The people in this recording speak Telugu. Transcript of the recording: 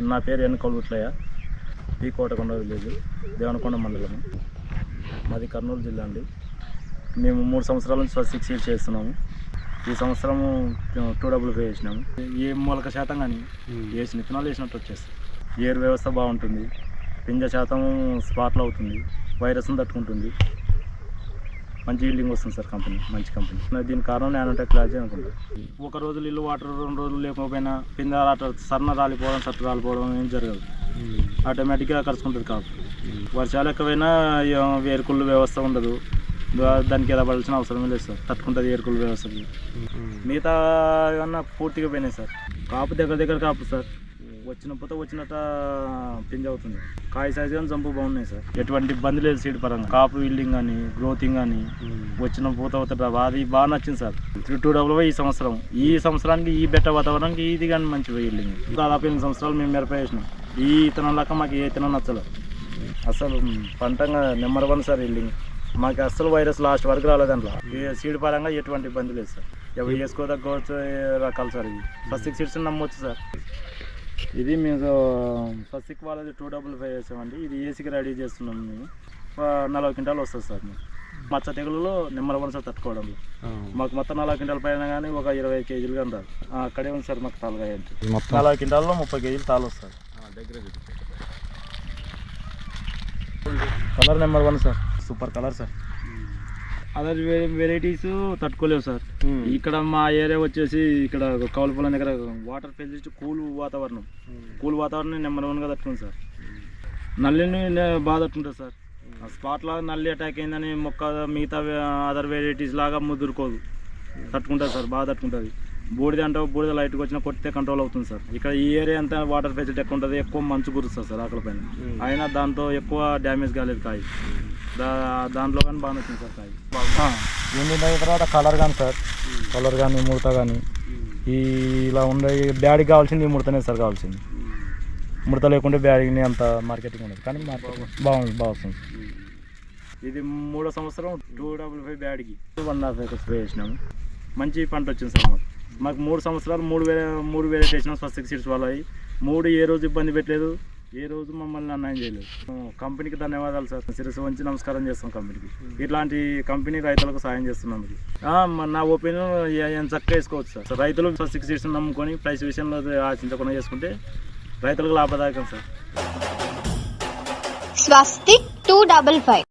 నా పేరు ఎన్నుకొలుట్లయ్య పి కోటకొండ విలేజ్ దేవనకొండ మండలం. మాది కర్నూలు జిల్లా అండి. మేము మూడు సంవత్సరాల నుంచి ఫస్ట్ సిక్స్ ఇయర్స్ చేస్తున్నాము. ఈ సంవత్సరము టూ డబుల్ పే చేసినాము. ఏ మూలక శాతం కానీ వేసిన విత్తనాలు వేసినట్టు వచ్చేస్తాయి. ఏరు వ్యవస్థ బాగుంటుంది. పింజ శాతం స్పాట్లో అవుతుంది. వైరస్ని తట్టుకుంటుంది. మంచి ఈల్డింగ్ వస్తుంది సార్ కంపెనీ మంచి కంపెనీ దీని కారణం నేను క్లాస్ అనుకుంటా. ఒక రోజు ఇల్లు వాటర్ రెండు రోజులు లేకపోయినా పింద సన్న రాలిపోవడం సట్టు రాలిపోవడం ఏం జరగదు. ఆటోమేటిక్గా కలుసుకుంటుంది కాపు వర్షాలు ఎక్కువైనా వేరుకుళ్ళు వ్యవస్థ ఉండదు. దానికి ఎలా పడాల్సిన అవసరం లేదు సార్. తట్టుకుంటుంది ఏరుకుళ్ళు వ్యవస్థకి. మిగతా ఏమన్నా పూర్తిగా పోయినాయి సార్. కాపు దగ్గర దగ్గర కాపు సార్. వచ్చిన పూత వచ్చినట్ట పింజ అవుతుంది. కాయ సైజు కానీ జంపు బాగున్నాయి సార్. ఎటువంటి ఇబ్బంది లేదు సీడ్ పరంగా. కాపు ఇల్డింగ్ కానీ గ్రోతింగ్ కానీ వచ్చిన పూత అవుతుంది అది బాగా నచ్చింది సార్. త్రీ టూ డబుల్ ఈ సంవత్సరం. ఈ సంవత్సరానికి ఈ బెట్ట వాతావరణానికి ఇది కానీ మంచి ఇల్డింగ్ దాదాపు ఎనిమిది సంవత్సరాలు మేము మిరప వేసినాం. ఈ ఇతనం లాగా మాకు ఏ ఇతనం నచ్చలేదు అసలు పంటంగా నెంబర్ వన్ సార్ ఇల్డింగ్ మాకు అసలు వైరస్ లాస్ట్ వరకు రాలేదు దాంట్లో. సీడ్ పరంగా ఎటువంటి ఇబ్బంది లేదు సార్. ఎవరు వేసుకోదగ్గ రకాలు సార్ ఇది ఫస్ట్ సిక్స్ సీడ్స్ నమ్మొచ్చు సార్. ఇది మేము ఫస్ట్ సిక్ వాళ్ళది టూ డబుల్ ఫైవ్ వేసామండి. ఇది ఏసీకి రెడీ చేస్తున్నాం మేము. నలభై క్వింటాలు వస్తుంది సార్ మేము మచ్చ తెగులలో నెంబర్ వన్ సార్ తట్టుకోవడంలో మాకు మొత్తం నలభై క్వింటాల పైన కానీ ఒక ఇరవై కేజీలు కానీ రాదు. ఆ, అక్కడే ఉంది సార్ మాకు తాలుగా ఏంటి నలభై క్వింటాల్లో ముప్పై కేజీలు తాలు వస్తుంది colour number one sir super colour sir. Other varieties తట్టుకోలేవు sir. ఇక్కడ మా ఏరియా వచ్చేసి ఇక్కడ కౌలపొలం దగ్గర వాటర్ ఫెసిలిటీ కూల్ వాతావరణం. కూల్ వాతావరణం నెంబర్ వన్గా తట్టుకుంది సార్. నల్లిని బాగా తట్టుకుంటుంది సార్. స్పాట్ లాగా నల్లి అటాక్ అయిందని మొక్క మిగతా అదర్ వెరైటీస్ లాగా ముదురుకోదు. తట్టుకుంటుంది సార్ బాగా తట్టుకుంటుంది. బూడిద అంటే బూడిద లైట్కి వచ్చినా కొట్టితే కంట్రోల్ అవుతుంది సార్. ఇక్కడ ఈ ఏరియా అంతా వాటర్ ఫెసిలిటీ ఎక్కువ ఉంటుంది ఎక్కువ మంచు కురుస్తుంది సార్ ఆకలి పైన అయినా దాంతో ఎక్కువ డ్యామేజ్ కాలేదు కాయ. దాంట్లో కానీ బాగా నచ్చింది సార్ కాయ ఎండిన తర్వాత కలర్ కానీ సార్. కలర్ కానీ ముడత కానీ. ఈ ఇలా ఉండే బ్యాడ్కి కావాల్సింది ఈ ముడతనే సార్ కావాల్సింది. ముడత లేకుంటే బ్యాడ్ని అంత మార్కెటింగ్ ఉండదు. కానీ మార్కెట్ బాగుంది. బాగా వస్తుంది. ఇది మూడో సంవత్సరం టూ డబుల్ ఫైవ్ బ్యాడ్కి. వన్ హాఫ్ ఎకర్స్ స్ప్రే చేసినాము. మంచి పంట వచ్చింది సార్ మాకు. మాకు మూడు సంవత్సరాలు మూడు వేల మూడు వేల చేసినాం ఫస్ట్ సిక్స్ సీట్స్ వాళ్ళవి. మూడు ఏ రోజు ఇబ్బంది పెట్టలేదు. ఏ రోజు మమ్మల్ని అన్యాయం చేయలేదు. కంపెనీకి ధన్యవాదాలు సార్. శిరస్సు వంచి నమస్కారం చేస్తాం కంపెనీకి. ఇట్లాంటి కంపెనీ రైతులకు సాయం చేస్తున్నందుకు నా ఒపీనియన్ చక్కగా వేసుకోవచ్చు సార్. రైతులు సిక్స్ సీట్స్ నమ్ముకొని ప్రైస్ విషయంలో ఆశించకుండా చేసుకుంటే రైతులకు లాభదాయకం sir. Swastik two double five.